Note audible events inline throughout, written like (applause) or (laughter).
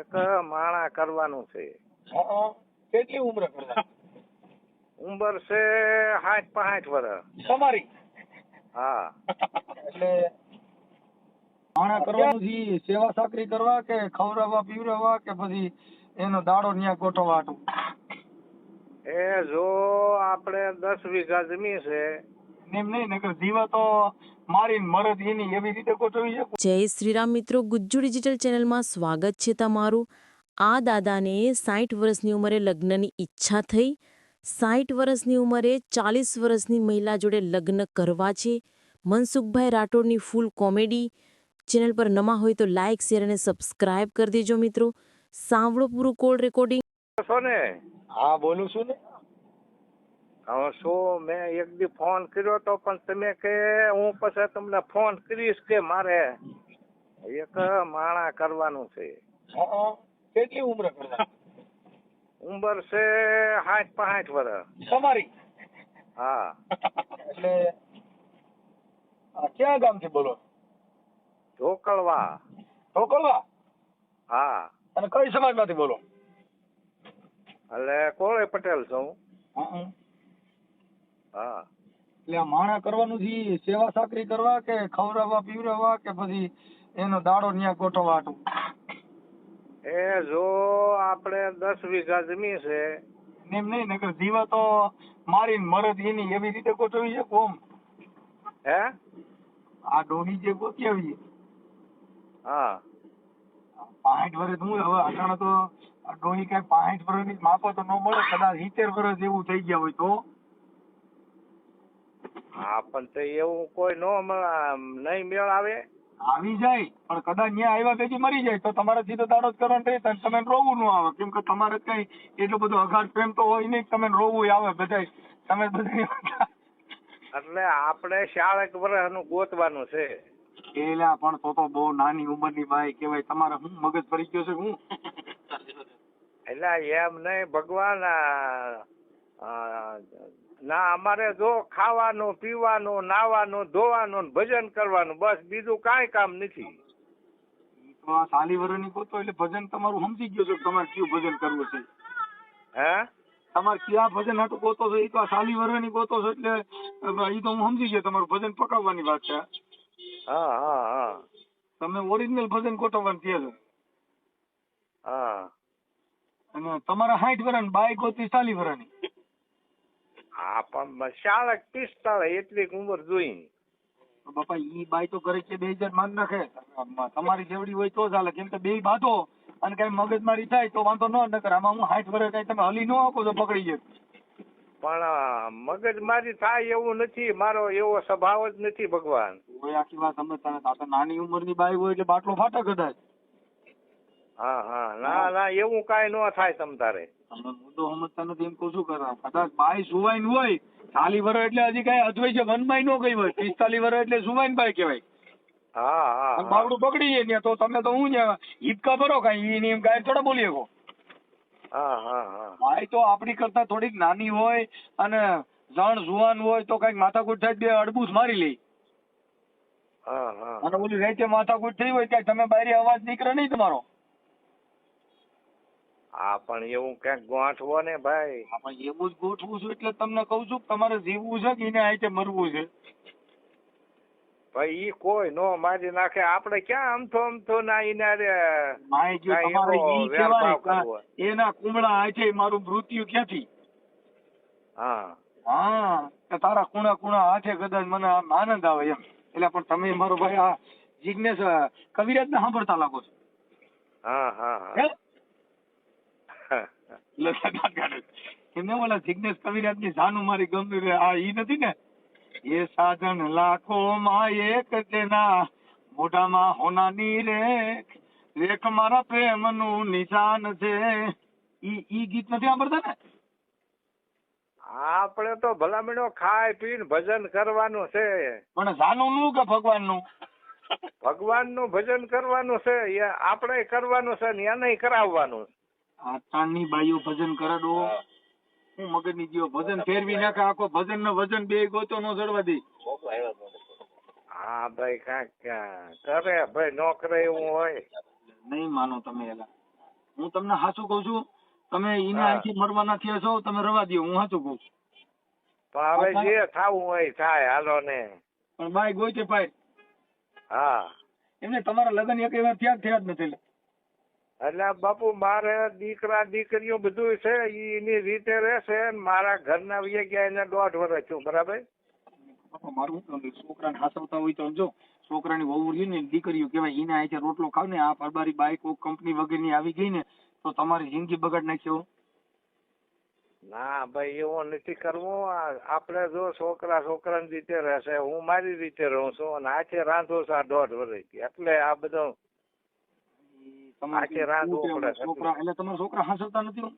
એક માણા કરવાનું છે. કેટલી ઉંમર ઉંમર છે સાઠ પાંચ વર્ષ. તમારી? હા. એટલે માણા કરવાનું છે સેવા સાકરી કરવા કે ખવડાવવા પીવડાવવા કે પછી એનો દાડો ન્યા ગોઠવવા? એ જો આપણે દસ વીઘા જમીન છે. એમ નહીં નગર જીવા તો મારીને મરદ એની એવી રીતે ગોઠવી છે જય શ્રીરામ મિત્રો ગુજ્જુ ડિજિટલ ચેનલમાં સ્વાગત છે તમારું. આ દાદાને સાઠ વર્ષની ઉંમરે લગ્નની ઈચ્છા થઈ. સાઠ વર્ષની ઉંમરે ચાલીસ વર્ષની મહિલા જોડે લગ્ન કરવા છે. મનસુખભાઈ રાઠોડની ફૂલ કોમેડી ચેનલ પર નમા હોય તો લાઇક શેર અને સબસ્ક્રાઇબ કરી દેજો મિત્રો. સાંભળો પૂરું કોલ રેકોર્ડિંગ હા બોલું છું ને? હવે શું મેં એક દી ફોન કર્યો તો પણ તમે કે હું પછી તમને ફોન કરીશ કે મારે? એક માણા કરવાનું છે. કેટલી ઉંમર ઉંમર છે સાઠ પાંઠ વર્ષ. તમારી? હા. એટલે ક્યાં ગામથી બોલો? ઢોકળવા. ઢોકળવા? હા. અને કઈ સમાજમાંથી બોલો? એટલે કોળે પટેલ છું. હા. એટલે માણા કરવાનું છે સેવા સાકરી કરવા કે ખવડાવવા પીવડાવવા કે પછી એનો દાડો ન્યા ગોઠવવા એ જો આપણે દસ વીઘા જમીન છે. એમ નહીં નકર જીવા તો મારી મરદ એની એવી રીતે ગોઠવી છે કોમ? હે? આ ડોહી જે ગોઠવી હા. પાંઠ વર્ષ હું હવે અટાણે તો ડોહી કઈ પાંઠ વર્ષની માપો તો ન મળે કદાચ સિત્તેર વર્ષ જેવું થઈ ગયા હોય તો? હા પણ તો એવું કોઈ નો નહીં મેળ આવે આવી જાય પણ કદાચ ન્યા આવ્યા પછી મરી જાય તો તમારે સીધો દાડો જ કરવાનો રહે તમે રોવું ન આવે. કેમ કે તમારે કઈ એટલો બધો અઘાટ પ્રેમ તો હોય નહીં તમે રોવું આવે બધાય. તમે બધા એટલે આપણે શાળક વર્ષનું ગોતવાનું છે. એલા પણ તો તો બહુ નાની ઉંમરની બાઈ કહેવાય. તમારે હું મગજ ભરી ગયો છે હું? એટલે એમ નહીં ભગવાન ના અમારે જો ખાવાનું પીવાનું નાવાનું ધોવાનું ભજન કરવાનું બસ બીજું કાંઈ કામ નથી. તો આ સાલી વર્ષની ગોતો એટલે ભજન તમારું સમજી ગયો છે તમારે કયું ભજન કરવું છે. હે? તમારે ક્યાં ભજન હાટું ગોતો છો? એ તો આ સાલી વર્ષની ગોતો છો એટલે એ તો હું સમજી ગયો તમારું ભજન પકાવવાની વાત છે હા? હા હા તમે ઓરિજિનલ ભજન ગોઠવવાનું કહે છો. હા. અને તમારા સાઠ વરણ બાય ગોતી સાલી વર્ષની હા પણ શાળક પિસ્તાળીસ એટલી ઉંમર જોઈ બાપા ઈ બાઈ તો ઘરે છે બે હજાર માન નાખે. તમારી જેવડી હોય તો ચાલે કેમ કે બે બાંધો અને કઈ મગજમારી થાય તો વાંધો ન નકર. આમાં હું હાઈટ ભરે કઈ તમે હલી ન આપો તો પકડી જાય પણ મગજ મગજમારી થાય એવું નથી મારો એવો સ્વભાવ જ નથી ભગવાન. આખી વાત સમજતા નથી. આ તો નાની ઉંમરની બાઈ હોય એટલે બાટલો ફાટે કદાચ. હા હા. ના ના એવું કાંઈ ન થાય તમ તારે. તમે મુદ્દો સમજતા નથી એમ કહું છું કરા કદાચ બાઈ સુવાઈન હોય ચાલી વર એટલે હજી કઈ અજવાય છે વનમાઈ નો ગઈ હોય પિસ્તાલી વર એટલે સુવાઈન બાઈ કહેવાય. હા હા બાવડું પકડી જાય ને તો તમે તો હું હિપકા ભરો કઈ એની એમ ગાય થોડા બોલી કો હા હા હા. ભાઈ તો આપણી કરતા થોડીક નાની હોય અને જણ જુવાન હોય તો કંઈક માથાકૂટ થાય બે અડબૂસ મારી લે. અને ઓલી રેતે માથાકૂટ થઈ હોય ત્યાં તમે બારી અવાજ નીકળે નહીં તમારો. હા પણ એવું ક્યાંક ગોઠવો ને ભાઈ. એવું જ ગોઠવું છું એટલે તમને કહું છું તમારે જીવવું છે કે એને મરવું છે? ભાઈ ઈ કોઈ નો મારી નાખે. આપણે ક્યાં અમથો અમથો ના ઇનારે માય ગયો તમારે ઈ કહેવાય એના કુમળા હાથે મારું મૃત્યુ ક્યાંથી? હા. હા તારા કુણા કુણા હાથે કદાચ મને આનંદ આવે એમ. એટલે પણ તમે મારો ભાઈ આ જિજ્ઞેશ કવિરાજ ને સાંભળતા લાગો છો? હા. હા? ઓલા જિજ્ઞેશ કવિરાજની જાનુ મારી ગમતી આ ઈ નથી ને? એ સાધન લાખો માં એક તેના મોઢામાં હોનાની રેખ. રેખ મારા પ્રેમનું નિશાન છે. ઈ ઈ ગીત નથી સાંભળતા ને? આપણે તો ભલામણો ખાઈ પીને ભજન કરવાનું છે. પણ જાનું નું કે ભગવાનનું ભગવાનનું ભજન કરવાનું છે. આપણે કરવાનું છે ને એને કરાવવાનું આ તાણની બાઈઓ ભજન કરડો હું. મગજની જીવો ભજન ફેરવી નાખે આખો ભજન નો વજન બે ગોતો નો જડવા દે. હા ભાઈ કાંક કરે ભાઈ નો કરે એવું હોય. નહીં માનો તમે એલા. હું તમને સાચું કઉ છું તમે એને આખી મરવાના થયા છો તમે રવા દો હું સાચું કઉ છું. હવે જે થાવું હોય થાય હાલો ને. પણ ભાઈ ગોઈ છે ભાઈ હા. એમને તમારા લગ્ન એક વાર થયા જ થયા જ નથી એટલે બાપુ મારે દીકરા દીકરીઓ બધું છે એની રીતે રહેશે મારા ઘરના વહી ગયા એને દોઢ વર્ષ છું બરાબર? મારું છોકરાને હાસવતા હોય તો સમજો. છોકરાની વહુ રહી ને દીકરીઓ કહેવાય એના આજે રોટલો ખાવ ને આ પરબારી બાઈક કંપની વગેરેની આવી ગઈ ને તો તમારી જિંદગી બગાડ નાખ્યો ના ભાઈ એવો નથી કરવો. આ- આપણે જો છોકરા છોકરાની રીતે રહેશે હું મારી રીતે રહું છું અને આખે રાંધો છે આ દોઢ વર્ષથી એટલે આ બધો તમારે આખે રાત શું કહેવું? ઉપડે. છોકરા એટલે તમારા છોકરા હાસવતા નથી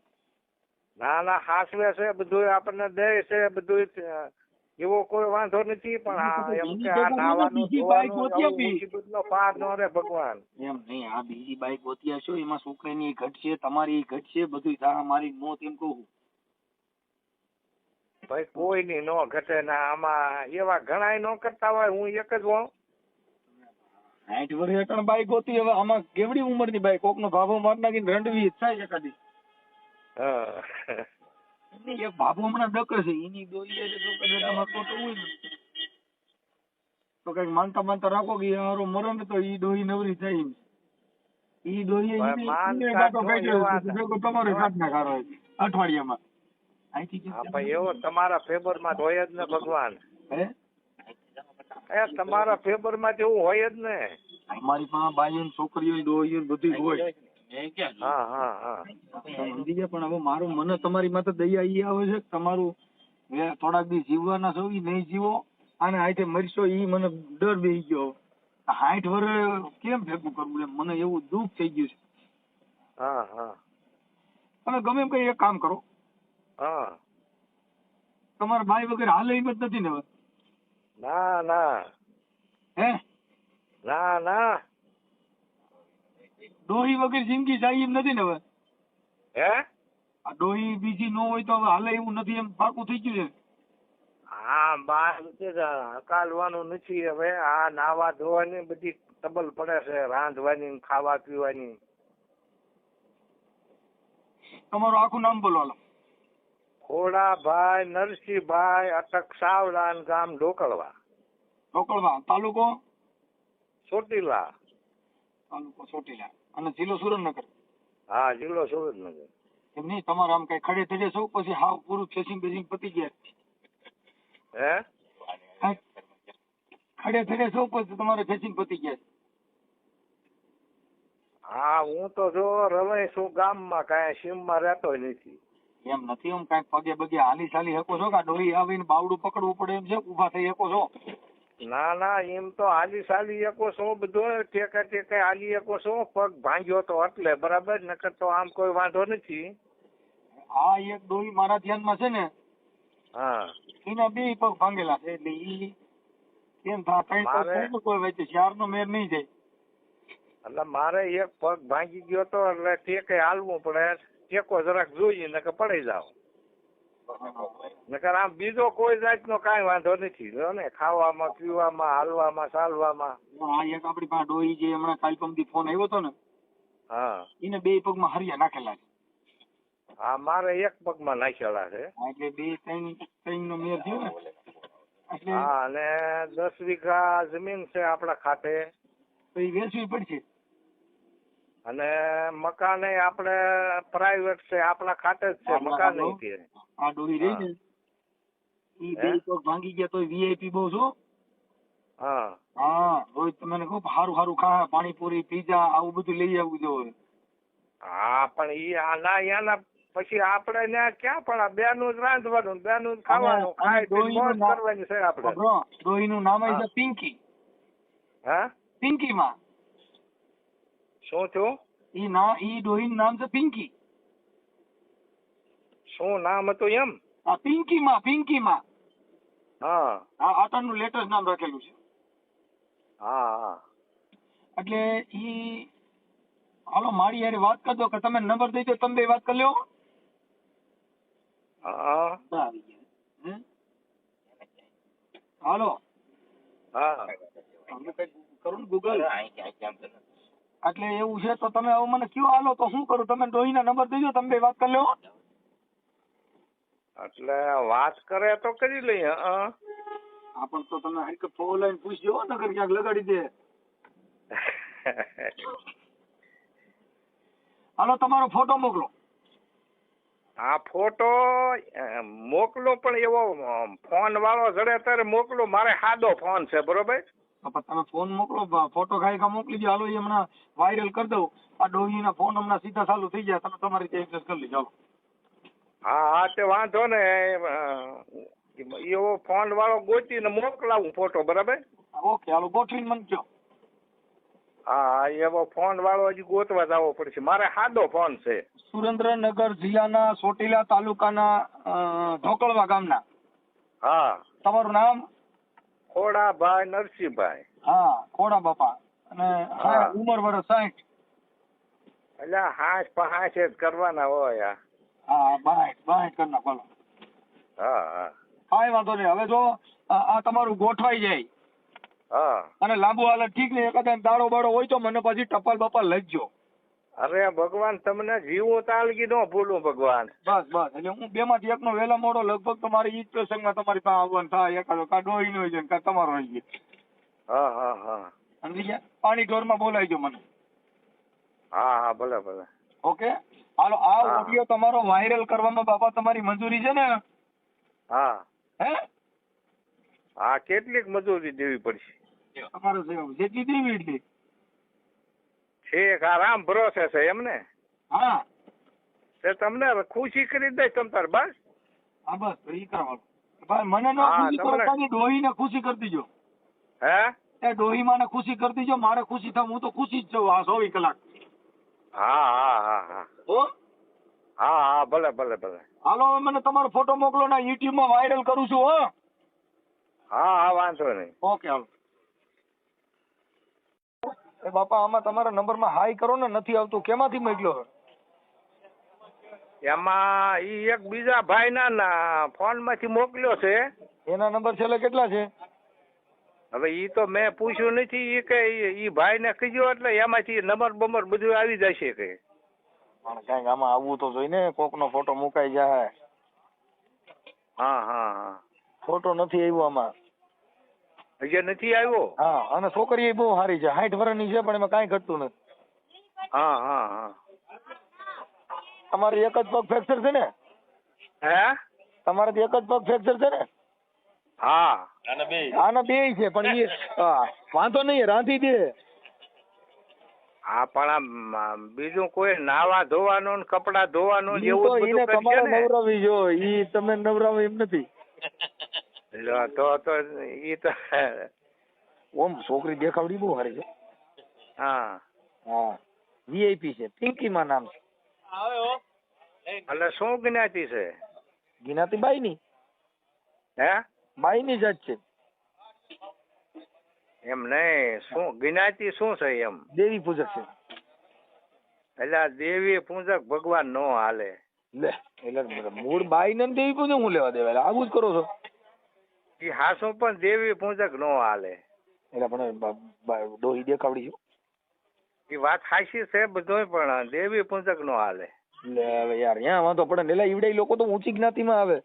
ના ના હાસવે છે બધું આપણને દે છે બધું એવો કોઈ વાંધો નથી પણ આ એમ કે આ નાવાનું ધોવાનું પાર ન રે ભગવાન. એમ નહીં આ બીજી બાઈક ગોતી છો એમાં છોકરાની ઘટશે તમારી ઘટશે બધું તારા મારી મોત એમ કહું. ભાઈ કોઈની નો ઘટે ના આમાં એવા ઘણાય નો કરતા હોય હું એક જ હોઉં. સાઠ વર્ષ હેઠળ બાઈક હોતી હવે આમાં કેવડી ઉંમરની બાઈક? કોકનો ભાભો માર નાખીને રંડવી થાય એકાદી હા. એ ભાભો હમણાં ડકે છે એની દોરી છે તો કદાચ આમાં ખોટું હોય ને. તો કંઈક માનતા માનતા રાખો કે હારો મરો ને તો ઈ દોરી નવરી થાય એમ. ઈ દોરી તમારો સાથ ના ખારો અઠવાડિયામાં. અહીંથી એવો તમારા ફેવરમાં હોય જ ને ભગવાન. હે? એ તમારા ફેવરમાં એવું હોય જ ને. અમારી પાસે ને છોકરીઓ ડોહીઓ બધું હોય. હા હા હા. સમજી ગયા પણ હવે મારું મને તમારી માથે દયા ઈ આવે છે તમારું થોડાક દી જીવવાના છો ઈ નહીં જીવો અને હાથે મરશો ઈ મને ડર બેહી ગયો. હાઠ વર્ષ કેમ ભેગું કરવું એમ? મને એવું દુઃખ થઈ ગયું છે. હા હા. તમે ગમે એમ કઈ એક કામ કરો. હા. તમારા ભાઈ વગર હાલ એમ જ નથી ને હવે. ના ના. હે? ના ના. ડોહી વગર જિંદગી જાય એમ નથી ને હવે? હે? આ ડોહી બીજી ન હોય તો હવે હાલે એવું નથી એમ પાકું થઈ ગયું છે? હા બાર હકાલવાનું નથી હવે. આ નાવા ધોવાની બધી તબલ પડે છે રાંધવાની ખાવા પીવાની. તમારું આખું નામ બોલો ખોડાભાઈ નરસિંહભાઈ અટક સાવલાન ગામ ઢોકળવા. ઢોકળવા તાલુકો? ચોટીલા. તાલુકો ચોટીલા. અને જિલ્લો સુરેન્દ્રનગર? હા જિલ્લો સુરેન્દ્રનગર. એમ નહીં તમારે આમ કઈ ખડે થડે છો પછી હાવ પૂરું ફેસિંગ બેસિંગ પતી ગયા. હે? ખડે થડે છો પછી તમારે ફેસિંગ પતી ગયા. હા હું તો જો રમેશ હું ગામમાં કાંઈ સીમમાં રહેતો નથી. એમ નથી એમ કાંઈક પગે બગે હાલી ચાલી શકો છો કે ડોહી આવીને બાવડું પકડવું પડે એમ છે ઊભા થઈ શકો છો? ના ના એમ તો હાલી સાલી શકો છો બધો ટેકા ટેકા હાલી શકો છો પગ ભાંગ્યો તો એટલે બરાબર? નકર તો આમ કોઈ વાંધો નથી. આ એક ડોહી મારા ધ્યાનમાં છે ને હા. એના બે પગ ભાંગેલા છે એટલે ઈ કેમ થા કઈ તો મારે- કોઈ વચ્ચે ચાર નો મેર નહીં જાય એટલે મારે એક પગ ભાંગી ગયો તો એટલે ટેકે હાલવું પડે. ટેકો જરાક જોઈએ નકર પડી જાઓ. નકર આમ બીજો કોઈ જાતનો કાંઈ વાંધો નથી. જો ને ખાવામાં પીવામાં હાલવામાં ચાલવામાં. હા એક આપડી પાસે ડોહી જે હમણાં કાલ પમદી ફોન આવ્યો હતો ને હા. એને બે પગમાં હરિયા નાખેલા છે. હા મારે એક પગમાં નાખેલા છે. એટલે બે ત્રણ ત્રણ નો મેર થયો ને હા અને દસ વીઘા જમીન છે આપણા ખાતે. તો એ વેચવી પડશે. અને મકાન આપણે પ્રાઇવેટ છે આપણા ખાતે જ છે મકાન. છે આ ડોહી રહી ને? ઈ બે તો ભાંગી ગયા તો વીઆઈપી બહુ છો? હા. હા રોજ તમને ખૂબ સારું સારું ખા પાણીપુરી પીઝા આવું બધું લઈ આવવું જોઈએ હા પણ ઈ આના ના પછી આપણે ને ક્યાં પણ આ બેનું જ રાંધવાનું બેનું જ ખાવાનું કરવાની છે આપણે. ડોહી નું નામ. છે પિંકી. હા? પિંકી માં શું થયું? ઈ ના ઈ ડોહી નામ છે પિંકી. શું નામ હતું એમ? આ પિંકી માં પિંકી માં હા. આ આટનનું લેટેસ્ટ નામ રાખેલું છે. હા હા. એટલે ઈ હાલો મારી યાર વાત કરજો કે તમે નંબર દઈ દો તમે બે વાત કરી લ્યો. હા. આવી ગયા હાલો. હા. કરું કઈ કરો ને ગૂગલ એટલે એવું છે તો તમે હવે મને કયો હાલો તો શું કરું? તમે ડોહીના નંબર દેજો તમે બે વાત કરી લેવો એટલે વાત કરે તો કરી લઈએ હા? પણ તો તમે હરકત ફોન લઈને પૂછજો નગર ક્યાંક લગાડી દે. હાલો તમારો ફોટો મોકલો. આ ફોટો મોકલો પણ એવો ફોન વાળો જડે ત્યારે મોકલો. મારે સાદો ફોન છે બરોબર? પણ તમે ફોન મોકલો ફોટો ખાઈ મોકલી દો હાલો એ હમણાં વાયરલ કરી દઉં. આ ડોહીના ફોન હમણાં સીધા ચાલુ થઈ જાય તમે તમારી રીતે એડજસ્ટ કરી લેજો. હા હા તે વાંધો ને. એવો ફોન વાળો ગોતીને મોકલાવું ફોટો બરાબર? ઓકે હાલો ગોઠવીને મને કહો હા એવો ફોન વાળો હજી ગોતવા જવો પડશે. મારે સાદો ફોન છે. સુરેન્દ્રનગર જિલ્લાના ચોટીલા તાલુકાના ઢોકળવા ગામના. હા. તમારું નામ? ખોડાભાઈ નરસિંહભાઈ. હા ખોડા બાપા. અને. ઉંમર વર્ષ સાઠ એટલે હાશ પહાશ જ કરવાના હોય આ. હા બાઈટ બાઈટ કરના બોલો. હા હા. કાંઈ વાંધો નહીં. હવે જો આ આ તમારું ગોઠવાઈ જાય. હા. અને લાંબુ હાલત ઠીક નહીં કદાચ દાડો બાડો હોય તો મને પછી ટપાલ બપાલ લખજો અરે ભગવાન તમને જીવો તાલગી નો ભૂલું ભગવાન. બસ બસ. એટલે હું બે માંથી એકનો વહેલા મોડો લગભગ તમારી ઈ પ્રસંગમાં તમારી પાસે આવવાનું થાય. એકાદો કા ડોહી નો હોય કા તમારો હોય છે. હા હા હા. સમજી ગયા? પાણી ઢોરમાં બોલાવજો મને. હા હા ભલે ભલે. ઓકે? હાલો આ. ઓડિયો તમારો વાયરલ કરવામાં બાપા તમારી મંજૂરી છે ને? હા. હે? હા કેટલીક મજૂરી દેવી પડશે. તમારે જેટલી દેવી એટલી. છેક આરામ ભરોસે છે એમ ને હા. તે તમને ખુશી કરી દે તમ તાર બસ? હા બસ ઈ કરવાનું. ભાઈ મને ન ખુશી કરો ખાલી ડોહીને ખુશી કરી દીજો. હે? એ ડોહી માને ખુશી કરી દીજો મારે ખુશી થાય હું તો ખુશી જ છું આ ચોવીસ કલાક. હા હા હા હા. હો? હા હા ભલે ભલે ભલે. હાલો મને તમારો ફોટો મોકલો ને યુટ્યુબમાં વાયરલ કરું છું હો. હા હા વાંધો નહીં. ઓકે હાલો. એ બાપા આમાં તમારા નંબરમાં હાઈ કરો ને નથી આવતું. કેમાંથી મોકલ્યો એમાં ઈ એક બીજા ભાઈ ના ફોનમાંથી મોકલ્યો છે. એના નંબર છેલ્લે કેટલા છે? હવે ઈ તો મેં પૂછ્યું નથી ઈ કે ઈ- ભાઈ ને કીધું એટલે એમાંથી નંબર બમર બધું આવી જશે કે. પણ ક્યાંક આમાં આવવું તો જોઈ ને કોક નો ફોટો મુકાઈ જાય. હા હા હા. ફોટો નથી આવ્યો આમાં. હજી નથી આવ્યો? હા અને છોકરી બહુ સારી છે. સાઠ વર્ષની છે પણ એમાં કાંઈ ઘટતું નથી. હા હા હા. તમારે એક જ પગ ફ્રેક્ચર છે ને? હે? તમારે એક જ પગ ફ્રેક્ચર છે ને? હા. આના બે. છે પણ એ (laughs) વાંધો નહીં રાંધી દે. હા પણ આમ, આમ બીજું કોઈ નાવા ધોવાનું ને કપડા ધોવાનું એવું બધું તમારે કરશે ને? નવરાવી જો ઈ તમે નવરાવો એમ નથી. (laughs) લો, તો તો ઈ તો ઓમ છોકરી દેખાવડી બહુ સારી છે. હા. હા. વીઆઈપી છે. પિંકી માં નામ છે. એટલે શું જ્ઞાતિ છે? જ્ઞાતિ બાઈ ની હે? બાઈ ની જાત છે. એમ નહીં. શું જ્ઞાતિ શું છે એમ? દેવી પૂજક છે. એટલે દેવી પૂજક ભગવાન નો હાલે. લે એટલે મૂળ બાઈ ને દેવી પૂજક હું લેવા દેવા? આવું જ કરો છો. ઈ હાસુ પણ દેવી પૂજક નો હાલે. એટલે પણ ડોહી દેખાવડી છે? ઈ વાત હાસી છે બધોય પણ દેવી પૂજક નો હાલે. હવે યાર ત્યાં વાંધો પડે ને એટલે ઈવડે લોકો તો ઊંચી જ્ઞાતિમાં આવે.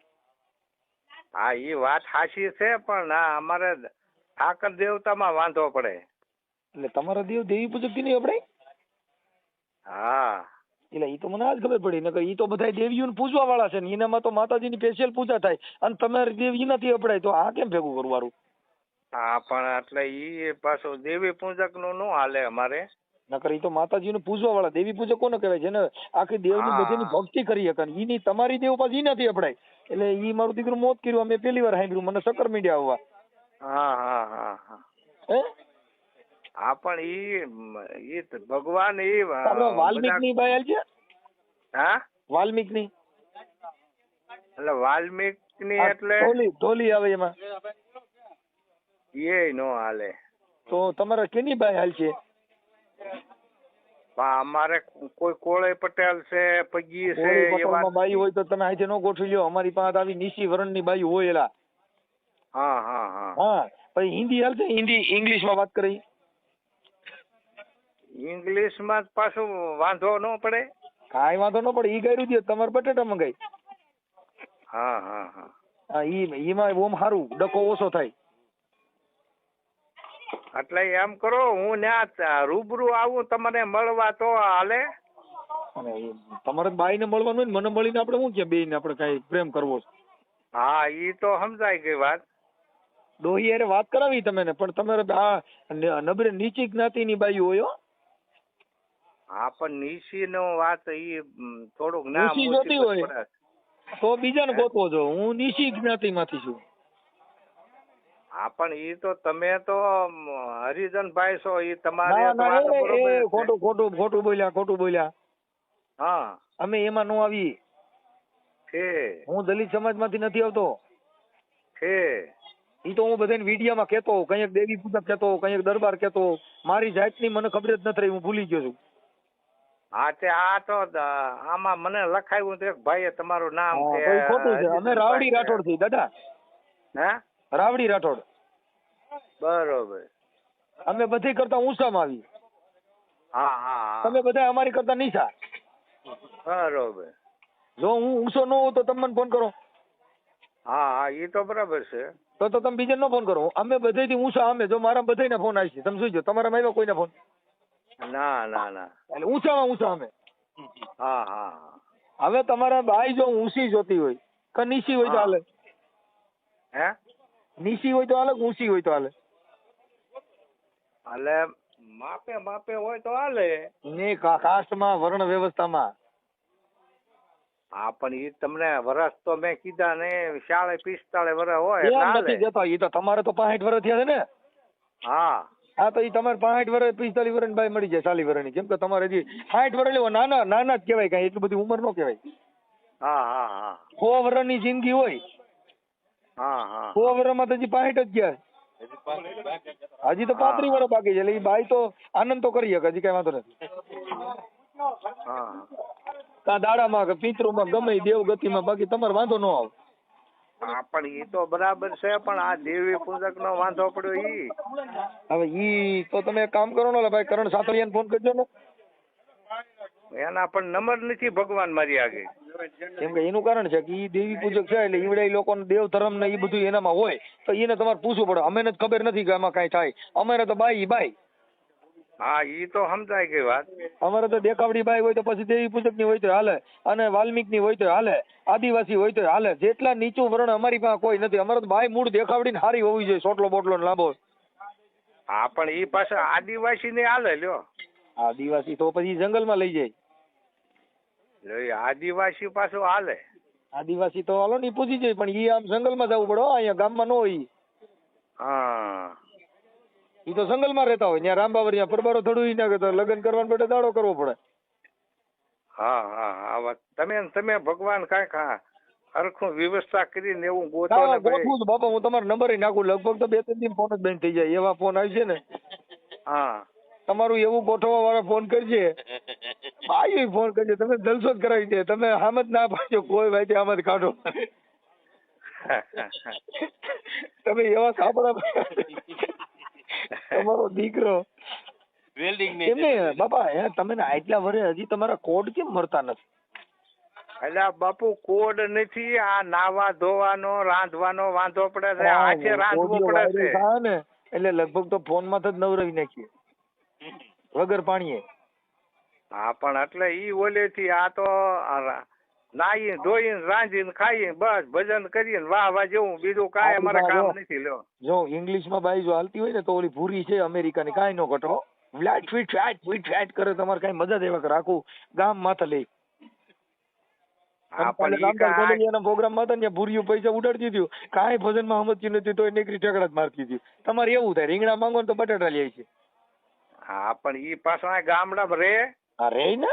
હા એ વાત હાસી છે પણ ના અમારે ઠાકર દેવતામાં વાંધો પડે. એટલે તમારા દેવ દેવી પૂજકથી નહીં આપણે હા. એટલે એ તો મને આજ ખબર પડી નકર એ તો બધા દેવીઓને પૂજવા વાળા છે ને એનામાં તો માતાજીની સ્પેશિયલ પૂજા થાય અને તમારી દેવી નથી અપડાય તો આ કેમ ભેગું કરવાનું? હા પણ એટલે એ પાછો દેવી પૂજકનું નો હાલે અમારે. નકર એ તો માતાજીને પૂજવા વાળા દેવી પૂજક કોને કહેવાય? જેને આખી દેવની બધીની ભક્તિ કરી શકે એની તમારી દેવ પાછી ઈ નથી અપડાય. એટલે ઈ મારું દીકરું મોત કર્યું મેં પેલી વાર સાંભળ્યું મને સકર મીડિયા આવવા. હા હા હા હા. હે? હા પણ એ એ ભગવાન એ વાલ્મીકની બાયલની હાલ છે? હા? વાલ્મીકની. એટલે વાલ્મીકની એટલે ઢોલી ધોલી આવે એમાં. એ નો હાલે. તો તમારે કેની બાય હાલ છે અમારે કોઈ કોળે પટેલ છે પગી છે એવા બાઈ હોય તો તમે અહીંથી નો ગોઠવી લ્યો. અમારી પાસે આવી નીચી વરણની બાઈ હોય એલા. હા હા હા. હા પછી હિન્દી હાલશે હિન્દી ઇંગ્લિશમાં વાત કરી. ઇંગ્લિશમાં પાછું વાંધો ન પડે. કાંઈ વાંધો ન પડે. ઈ કર્યું દે તમારે બટેટા મંગાઈ હા હા હા. હા ઈ ઈમાં ઓમ સારું. ડકો ઓછો થાય. એટલે એમ કરો હું ત્યાં રૂબરૂ આવું તમને મળવા તો હાલે. અને તમારે બાઈને મળવાનું હોય ને મને મળીને આપણે શું કે બેયને આપણે કાંઈ પ્રેમ કરવો છે. હા ઈ તો સમજાઈ ગઈ વાત. ડોહી અરે વાત કરાવી તમે ને પણ તમારે આ નબરે નીચી જ્ઞાતિની બાઈ હોય હો. હા પણ નીસી નો વાત ઈ મ, થોડુંક ના નીચી જોતી હોય. તો બીજાને ગોતવો જો હું નીચી જ્ઞાતિમાંથી છું. હા પણ ઈ તો તમે તો હરિજન હરિજનભાઈ છો એ તમારે ના ના એ- એ. ખોટું ખોટું ખોટું બોલ્યા ખોટું બોલ્યા. હા. અમે એમાં નો આવી છે. હું દલિત સમાજમાંથી નથી આવતો. છે. ઈ તો હું બધાને વિડીયામાં હોઉં. કંઈક દેવી પૂજક હોઉં, કંઈક દરબાર હોઉં. મારી જાતની મને ખબર જ નથી રહી હું ભૂલી ગયો છું. હા તે આ તો આમાં મને લખાયું તો એક ભાઈએ તમારું નામ ખોટું છે. અમે રાવડી રાઠોડથી દાદા. હે? રાવડી રાઠોડ. બરોબર. અમે બધી કરતા ઊંચામાં આવી હા હા તમે બધા અમારી કરતા નીચા. બરોબર. જો હું ઊંચો ન હોઉં તો તમને ફોન કરો. હા હા એ તો બરાબર છે. તો તો તમે બીજાને ન ફોન કરો. અમે બધેથી ઊંચા અમે જો મારા બધાને ફોન આવી છે તમે જોઈજો તમારામાં આવ્યો કોઈને ફોન? ના ના ના. એટલે ઊંચામાં ઊંચા અમે હા હા હવે તમારે બાઈ જો ઊંચી જોતી હોય કે નીચી હોય તો હાલે? હે? નીચી હોય તો હાલે ઊંચી હોય તો હાલે? હાલે માપે માપે હોય તો હાલે. ને કાસ્ટમાં વર્ણ વ્યવસ્થામાં? હા પણ ઈ તમને વરસ તો મેં કીધા ને શાળે પિસ્તાળે વરસ હોય નથી કહેતા ઈ તો તમારે તો પાસઠ વર્ષ થયા છે ને. હા. હા તો એ તમારે પાંઠ વર્ષ પિસ્તાલીસ વર્ષની બાઈ મળી જાય ચાલીસ વર્ષની કેમ કે તમારે હજી સાઠ વર્ષ લેવો નાના નાના જ કહેવાય કાંઈ એટલી બધી ઉંમર ન કહેવાય. હા હા હા. સો વર્ષની જિંદગી હોય. હા હા. સો વર્ષમાં તો હજી પાંઠ જ ગયા. હજી તો પાંત્રીસ વર્ષ બાકી છે એટલે ઈ બાઈ તો આનંદ તો કરી શકે હજી કઈ વાંધો નથી. હા દાડામાં કે પિતૃમાં ગમે દેવ ગતિમાં બાકી તમારે વાંધો ન આવે. હા પણ ઈ તો બરાબર છે પણ આ દેવી પૂજક નો વાંધો પડ્યો ઈ. હવે ઈ તો તમે એક કામ કરો ને ભાઈ કરણ સાતરિયાને ફોન કરજો ને. એના પણ નંબર નથી ભગવાન મારી આગળ કેમ કે એનું કારણ છે કે ઈ દેવી પૂજક છે એટલે ઈવડે લોકો દેવ ધર્મ ને ઈ બધું એનામાં હોય તો એને તમારે પૂછવું પડે. અમને જ ખબર નથી કે આમાં કઈ થાય. અમારે તો બાઈ બાઈ. હા ઈ તો સમજાય ગઈ વાત. અમારે તો દેખાવડી બાઈ હોય તો પછી દેવી પૂજકની હોય તો હાલે અને વાલ્મીકની હોય તો હાલે આદિવાસી હોય તો હાલે જેટલા નીચું વર્ણ અમારી પાસે કોઈ નથી. અમારે તો બાઈ મૂળ દેખાવડી ને હારી હોવી જોઈએ સોટલો બોટલો ને લાંબો. હા પણ ઈ પાસે આદિવાસી ને હાલે લ્યો. આદિવાસી તો પછી જંગલમાં લઈ જાય. આદિવાસી પાછું હાલે. આદિવાસી તો હાલો ને પૂછી જાય પણ ઈ આમ જંગલમાં જવું પડે અહીંયા ગામમાં ન હોય હા. ઈ તો જંગલમાં રહેતા હોય. ત્યાં રામબાવરિયા પરબારો થડું ઈ ના તો લગ્ન કરવા માટે દાડો કરવો પડે. હા હા હા વાત. તમે તમે ભગવાન કાંઈક હા હરખું વ્યવસ્થા કરીને એવું ગોતો ને ગોઠવું છું બાપા હું તમારો નંબર નાખું. લગભગ તો બે ત્રણ દિન ફોન જ બંધ થઈ જાય. એવા ફોન આવી છે ને. હા. તમારું એવું ગોઠવવા વાળા ફોન કરજે. ભાઈ ફોન કરજે. તમે જલસો જ કરાવી દે. તમે આમ જ ના પાડજો. કોઈ ભાઈ આમ જ કાઢો. (laughs) તમે એવા સાપડા તમારો દીકરો. એમને બાપા હે તમે ને આટલા વર્ષે હજી તમારા કોડ કેમ મરતા નથી? એટલે આ બાપુ કોડ નથી આ નાવા ધોવાનો રાંધવાનો વાંધો પડે છે. હાથે રાંધવું ઓડિયો પડે છે. ને એટલે લગભગ તો ફોનમાં જ નવરાવી નાખીએ. વગર પાણીએ. હા પણ એટલે ઈ ઓલે થી આ તો નાઈ ધોઈને રાંધીને ખાઈએ બસ ભજન કરીને વાહ વાહ જેવું. બીજું કાંઈ અમારે કામ નથી લ્યો. જો ઇંગ્લિશમાં બાઈ જો હાલતી હોય ને તો ઓલી ભૂરી છે અમેરિકાની કાંઈ નો ઘટો flat fit flat fit flat કરે તમારે કાંઈ મજા દેવા કરે આખું ગામ માથે લઈ. પ્રોગ્રામ હતા ને ભૂરીયું પૈસા ઉડાડતી હતી. કાંઈ ભજનમાં સમજતી નથી તો નીકળી જ મારતી હતી. તમારે એવું થાય રીંગણા માંગો ને તો બટાટા લે છે હા પણ ઈ પાછા ગામડા રે. હા રે ને?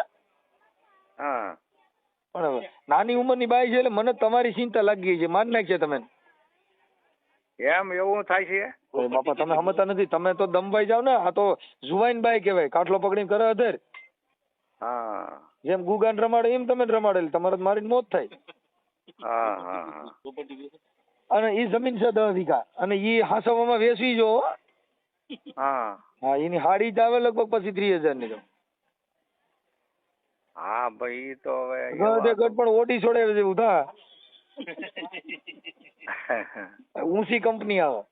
હા. હવે નાની ઉંમરની બાઈ છે એટલે મને તમારી ચિંતા લાગી છે. માન નાખશે તમે. એમ એવું થાય છે? બાપા તમે સમજતા નથી. તમે તો દમભાઈ જાવ ને. આ તો જુવાઈન બાઈ કહેવાય. કાટલો પકડીને કરે અધર. હા. જેમ ગુગાન રમાડે એમ તમે રમાડે. રમાડેલ તમારે મારી મોત થાય. હા અને ઈ જમીન છે દસ વીઘા. અને ઈ હાસવામાં વેચવી જો હો. હા. હા એની હાડી જ આવે લગભગ પછી ત્રીસ હજારની તો. હા ભાઈ તો હવે ગઢે પણ ઓડી છોડે છે ઉધા. (laughs) ઊંચી કંપની આવે.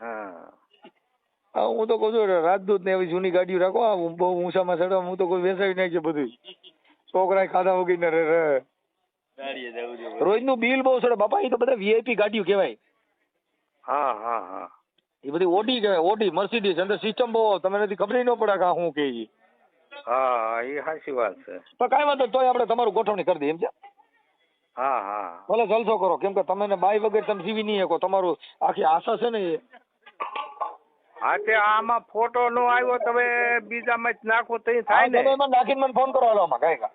હા. હા તો કહું છું રાજદૂત ને એવી જૂની ગાડીઓ રાખો. આ બહુ ઊંચામાં ચડવા હું તો કોઈ વેસાવી નાખી બધું છોકરા ખાધા વગર ને રે રોજનું બિલ બહુ સડે બાપા એ તો બધા વીઆઈપી ગાડીઓ કહેવાય. હા હા હા. એ બધી ઓડી કહેવાય. ઓડી મર્સિડીઝ અંદર સિસ્ટમ બહુ તમે નથી ખબર ન પડે કે શું કે. હા એ સાચી વાત છે. તો કાંઈ વાંધો તોય આપણે તમારું ગોઠવણી કરી દઈએ એમ છે? હા હા. ભલે જલસો કરો કેમ કે તમે ને બાઈ વગર તમે જીવી નહીં શકો તમારું આખી આશા છે ને એ? હા તે આમાં ફોટો નો આવ્યો તમે બીજામાં જ નાખો તો થાય ને. એમાં નાખીને મને ફોન કરો હાલો આમાં કાંઈ.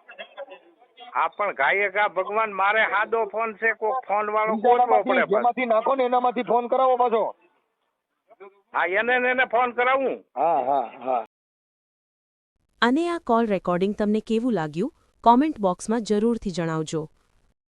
હા પણ ગાયક ભગવાન મારે હાદો ફોન છે કોક ફોન વાળો ગોતવો પડે. જેમાંથી નાખો ને એનામાંથી ફોન કરાવો પાછો. હા એને ને એને ફોન કરાવું. હા હા હા. અને આ કોલ રેકોર્ડિંગ તમને કેવું લાગ્યું? કોમેન્ટ બોક્સમાં જરૂરથી જણાવજો.